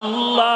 Allah